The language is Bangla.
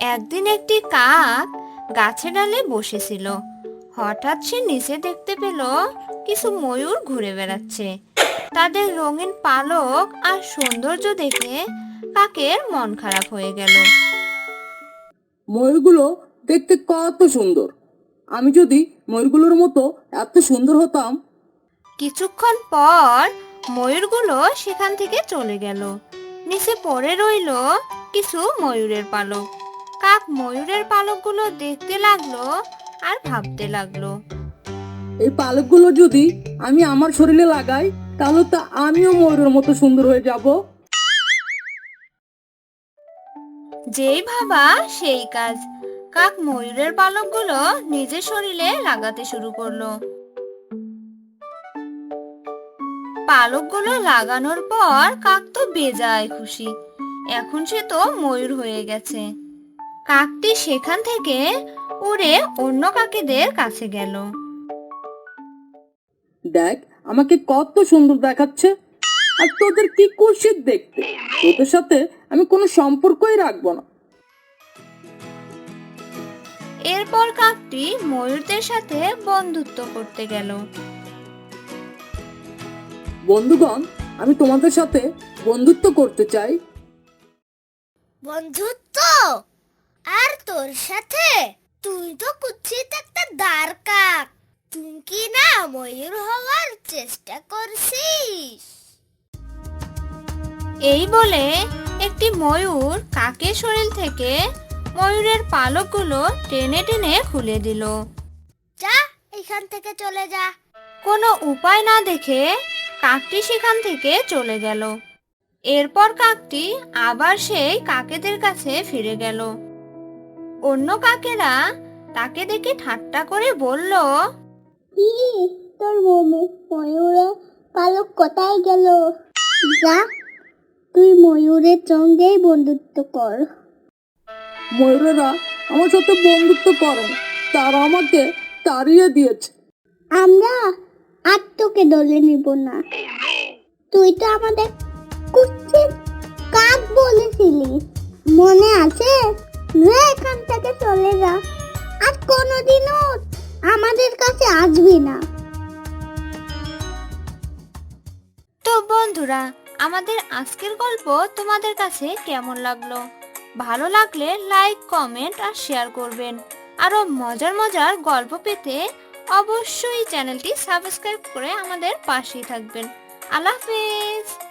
একদিন একটি কাক গাছে ডালে বসেছিল। হঠাৎ সে নিচে দেখতে পেল কিছু ময়ূর ঘুরে বেড়াচ্ছে। তাদের রঙিন পালক আর সৌন্দর্য দেখে কাকের মন খারাপ হয়ে গেল। ময়ূরগুলো দেখতে কত সুন্দর। আমি যদি ময়ূরগুলোর মতো এত সুন্দর হতাম। কিছুক্ষণ পর ময়ূরগুলো সেখান থেকে চলে গেল। নিচে পড়ে রইল কিছু ময়ূরের পালক। কাক ময়ূরের পালকগুলো দেখতে লাগল আর ভাবতে লাগল। এই পালকগুলো যদি আমি আমার শরীরে লাগাই তাহলে তো আমিও ময়ূরের মতো সুন্দর হয়ে যাব। যেই ভাবা সেই কাজ। কাক ময়ূরের পালকগুলো নিজের শরীরে লাগাতে শুরু করল। পালকগুলো লাগানোর পর কাক তো বেজায় খুশি। এখন সে তো ময়ূর হয়ে গেছে। কাকটি সেখান থেকে উড়ে অন্য কাকেদের কাছে গেল। দেখ আমাকে কত সুন্দর দেখাচ্ছে। আর তোদের কি কুৎসিত দেখতে? তোদের সাথে আমি কোনো সম্পর্কই রাখব না। এরপর কাকটি ময়ূরদের সাথে বন্ধুত্ব করতে গেল। বন্ধুগণ আমি তোমাদের সাথে বন্ধুত্ব করতে চাই। বন্ধুত্ব? আর তোর সাথে? তুই তো কুচ্ছিত একটা দাঁড় কাক তুই কি না ময়ূর হওয়ার চেষ্টা করছিস? এই বলে একটি ময়ূর কাকের শরীর থেকে ময়ূরের পালকগুলো টেনে টেনে খুলে দিল। যা এখান থেকে চলে যা। কোনো উপায় না দেখে কাকটি সেখান থেকে চলে গেল। এরপর কাকটি আবার সেই কাকেদের কাছে ফিরে গেল। অন্য কাকেরা তাকে দেখে ঠাট্টা করে বলল কি তোর মমে ময়ূরে পালক কোথায় গেল? যা তুই ময়ূরের সঙ্গেই বন্ধুত্ব কর। ময়ূরেরা আমার সাথে বন্ধুত্ব করে। তারা আমাকে তাড়িয়ে দিয়েছে। আমরা আর তোকে দলে নিব না। তুই তো আমাদের কোনোদিনও আমাদের কাছে আসবি না। তো বন্ধুরা, আমাদের আজকের গল্প তোমাদের কাছে কেমন লাগল? ভালো লাগলে লাইক কমেন্ট আর শেয়ার করবেন। আরও মজার মজার গল্প পেতে অবশ্যই চ্যানেলটি সাবস্ক্রাইব করে আমাদের পাশেই থাকবেন। আল্লাহ হাফেজ!